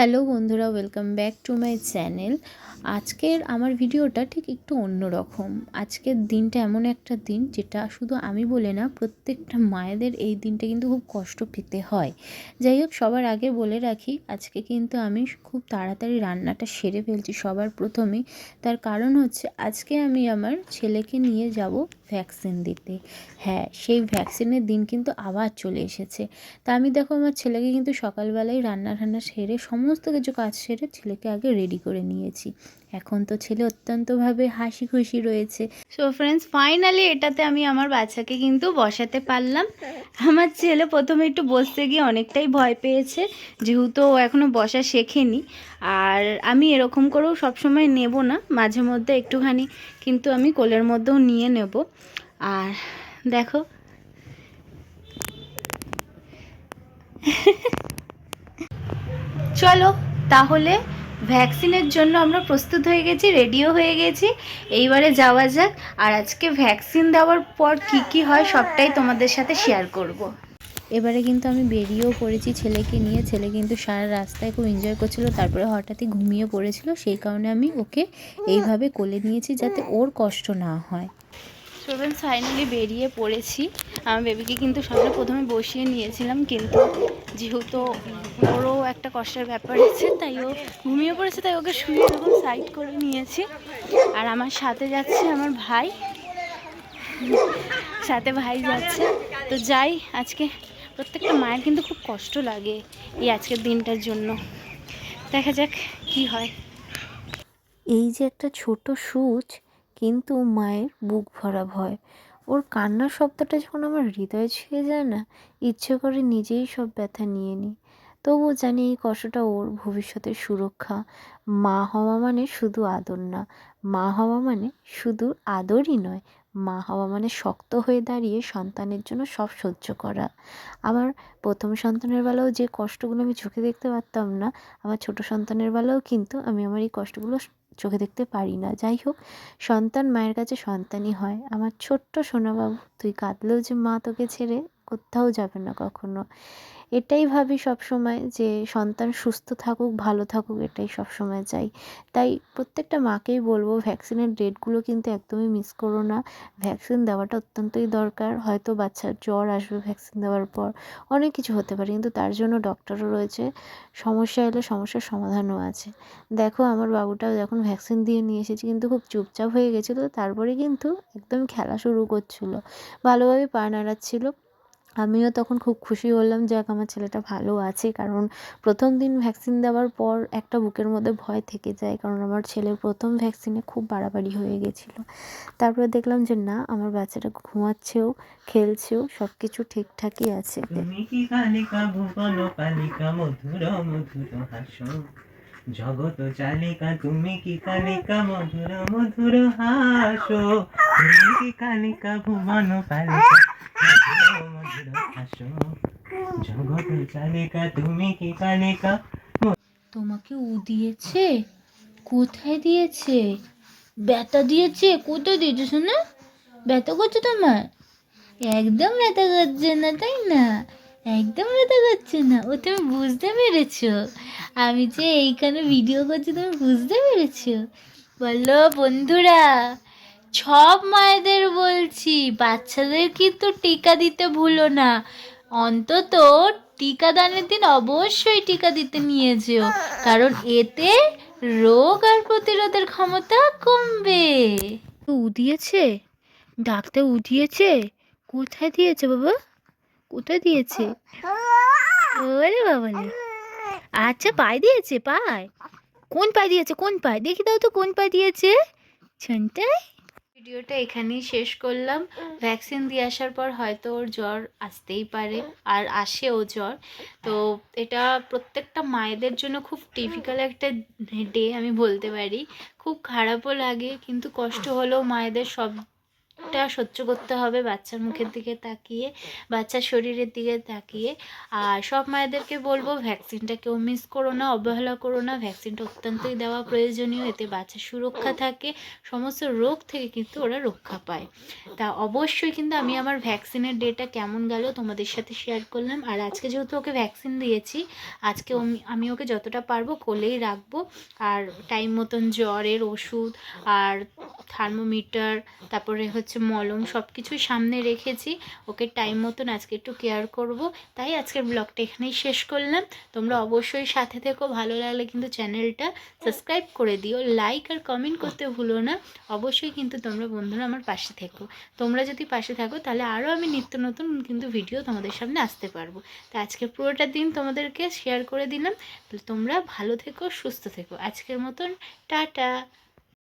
Hello বন্ধুরা welcome back to my channel আজকের আমার ভিডিওটা ঠিক একটু অন্যরকম। আজকের দিনটা এমন একটা দিন যেটা শুধু আমি বলে না, প্রত্যেকটা মায়েদের এই দিনটা কিন্তু খুব কষ্ট পেতে হয়। যাই হোক, সবার আগে বলে রাখি, আজকে কিন্তু আমি খুব তাড়াতাড়ি রান্নাটা সেরে ফেলছি সবার প্রথমেই তার কারণ হচ্ছে, আজকে আমি আমার ছেলেকে নিয়ে যাব ভ্যাকসিন দিতে। হ্যাঁ সেই ভ্যাকসিনের দিন কিন্তু আবার চলে এসেছে। তা আমি দেখো আমার ছেলেকে কিন্তু সকালবেলায় রান্না ঠান্না সেরে সমস্ত কিছু কাজ সেরে ছেলেকে আগে রেডি করে নিয়েছি। এখন তো ছেলে অত্যন্তভাবে হাসি খুশি রয়েছে। সো ফ্রেন্ডস ফাইনালি এটাতে আমি আমার বাচ্চাকে কিন্তু বসাতে পারলাম। আমার ছেলে প্রথমে একটু বসতে গিয়ে অনেকটাই ভয় পেয়েছে, যেহেতু ও এখনও বসা শেখেনি। আর আমি এরকম করেও সবসময় নেব না, মাঝে মধ্যে একটুখানি, কিন্তু আমি কোলের মধ্যেও নিয়ে নেব। আর দেখো। চলো, তাহলে ভ্যাকসিনের জন্য আমরা প্রস্তুত হয়ে গেছি রেডিও হয়ে গেছি। এইবারে যাওয়া যাক, আর আজকে ভ্যাকসিন দেওয়ার পর কি কি হয় সবটাই তোমাদের সাথে শেয়ার করব। এবারে কিন্তু আমি বেরিয়েও পড়েছি ছেলেকে নিয়ে। ছেলে কিন্তু সারা রাস্তায় খুব এনজয় করছিল, তারপরে হঠাৎই ঘুমিয়ে পড়েছিল। সেই কারণে আমি ওকে এইভাবে কোলে নিয়েছি যাতে ওর কষ্ট না হয়। স্টুডেন্ট ফাইনালি বেরিয়ে পড়েছি। আমার বেবিকে কিন্তু সবাই প্রথমে বসিয়ে নিয়েছিলাম, কিন্তু যেহেতু ওরও একটা কষ্টের ব্যাপার আছে, তাই ও ঘুমিয়ে পড়েছে, তাই ওকে শুয়ে এরকম সাইড করে নিয়েছি। আর আমার সাথে যাচ্ছে আমার ভাই। সাথে ভাই যাচ্ছে। তো যাই, আজকে প্রত্যেকটা মায়ের কিন্তু খুব কষ্ট লাগে এই আজকের দিনটার জন্য। দেখা যাক কি হয়। এই যে একটা ছোট সূচ কিন্তু মায়ের বুক ভরা ভয়। ওর কান্নার শব্দটা যখন আমার হৃদয়ে ছুঁয়ে যায় না, ইচ্ছে করে নিজেই সব ব্যথা নিয়ে নিই। তবুও জানি এই কষ্টটা ওর ভবিষ্যতের সুরক্ষা। মা হওয়া মানে শুধু আদর না, মা হওয়া মানে শুধু আদরই নয়, মা হওয়া মানে শক্ত হয়ে দাঁড়িয়ে সন্তানের জন্য সব সহ্য করা। আমার প্রথম সন্তানের বেলাও যে কষ্টগুলো আমি চোখে দেখতে পারতাম না, আমার ছোট সন্তানের বেলাও কিন্তু আমি আমার এই কষ্টগুলো চোখে দেখতে পারি না। যাই হোক সন্তান মায়ের কাছে সন্তানই হয়। আমার ছোট্ট সোনাবাবু, তুই কাঁদলেও যে মা তোকে ছেড়ে কোথাও যাবে না কখনো। এটাই ভাবি সব সময় যে সন্তান সুস্থ থাকুক, ভালো থাকুক এটাই সব সময় চাই। তাই প্রত্যেকটা মাকেই বলব, ভ্যাকসিনের ডেটগুলো কিন্তু একদমই মিস করো না। ভ্যাকসিন দেওয়াটা অত্যন্তই দরকার। হয়তো বাচ্চার জ্বর আসবে ভ্যাকসিন দেওয়ার পর। অনেক কিছু হতে পারে, কিন্তু তার জন্য ডক্টরও রয়েছে। সমস্যা এলে সমস্যার সমাধানও আছে। দেখো আমার বাবুটাও যখন ভ্যাকসিন দিয়ে নিয়ে এসেছি, কিন্তু খুব চুপচাপ হয়ে গেছিল। তারপরে কিন্তু একদম খেলা শুরু করছিল। ভালোভাবে পা নাড়াচ্ছিল। আমিও তখন খুব খুশি হলাম যাক, আমার ছেলেটা ভালো আছে। কারণ প্রথম দিন ভ্যাকসিন দেওয়ার পর একটা বুকের মধ্যে ভয় থেকে যায়, কারণ আমার ছেলের প্রথম ভ্যাকসিনে খুব বাড়াবাড়ি হয়ে গেছিল। তারপরে দেখলাম যে, না, আমার বাচ্চাটা ঘুমাচ্ছেও, খেলছেও সব কিছু ঠিকঠাকই আছে। জগত চালিকা তুমি কি কালিকা মধুর মধুর হাসো? তুমি কি কালিকা ভুবন পালিকা তোমাকে উ দিয়েছে? কোথায় দিয়েছে? ব্যথা দিয়েছে? কোথায় দিয়েছে শোনা? ব্যথা করছে তোমার? একদম ব্যথা করছে না, তাই না? একদম ব্যথা করছে না। ও তুমি বুঝতে পেরেছ? আমি যে এইখানে ভিডিও করছি, তুমি বুঝতে পেরেছ? বলো বন্ধুরা। সব মায়েদের বলছি, বাচ্চাদের কিন্তু টিকা দিতে ভুলো না। অন্তত টিকাদানের দিন অবশ্যই টিকা দিতে নিয়ে যেও, কারণ এতে রোগ আর প্রতিরোধের ক্ষমতা কমবে। উ দিয়েছে ডাকতে উঠিয়েছে কোথায় দিয়েছে বাবা? কোথায় দিয়েছে? ওরে বাবালে আচ্ছা পায়ে দিয়েছে, পায়। কোন পায়ে দিয়েছে, কোন পায়ে? দেখি দাও তো, কোন পায়ে দিয়েছে? ছনটাই ভিডিওটা এখানেই শেষ করলাম। ভ্যাকসিন দিয়ে আসার পর হয়তো ওর জ্বর আসতেই পারে আর আসেও জ্বর। তো এটা প্রত্যেকটা মায়েদের জন্য খুব টিপিক্যাল একটা ডে আমি বলতে পারি। খুব খারাপও লাগে কিন্তু কষ্ট হলেও মায়েদের সব অনেকটা সহ্য করতে হবে বাচ্চার মুখের দিকে তাকিয়ে, বাচ্চার শরীরের দিকে তাকিয়ে। আর সব মায়েদেরকে বলব ভ্যাকসিনটা কেউ মিস করো না, অবহেলা করো না। ভ্যাকসিনটা অত্যন্তই দেওয়া প্রয়োজনীয়, এতে বাচ্চার সুরক্ষা থাকে। সমস্ত রোগ থেকে কিন্তু ওরা রক্ষা পায়। তা অবশ্যই কিন্তু আমি আমার ভ্যাকসিনের ডেটা কেমন গেল তোমাদের সাথে শেয়ার করলাম। আর আজকে যেহেতু ওকে ভ্যাকসিন দিয়েছি, আজকে আমি ওকে যতটা পারব কোলেই রাখব। আর টাইম মতন জ্বরের ওষুধ, আর থার্মোমিটার, তারপরে হচ্ছে মলম সব কিছুই সামনে রেখেছি। ওকে টাইম মতন আজকে একটু কেয়ার করব। তাই আজকের ব্লগটা এখানেই শেষ করলাম। তোমরা অবশ্যই সাথে থেকো। ভালো লাগলে কিন্তু চ্যানেলটা সাবস্ক্রাইব করে দিও। লাইক আর কমেন্ট করতে ভুলো না। অবশ্যই কিন্তু তোমরা বন্ধুরা আমার পাশে থেকো। তোমরা যদি পাশে থাকো, তাহলে আরও আমি নিত্য নতুন কিন্তু ভিডিও তোমাদের সামনে আসতে পারব। তো আজকে পুরোটা দিন তোমাদেরকে শেয়ার করে দিলাম। তোমরা ভালো থেকো, সুস্থ থেকো। আজকের মতন টাটা।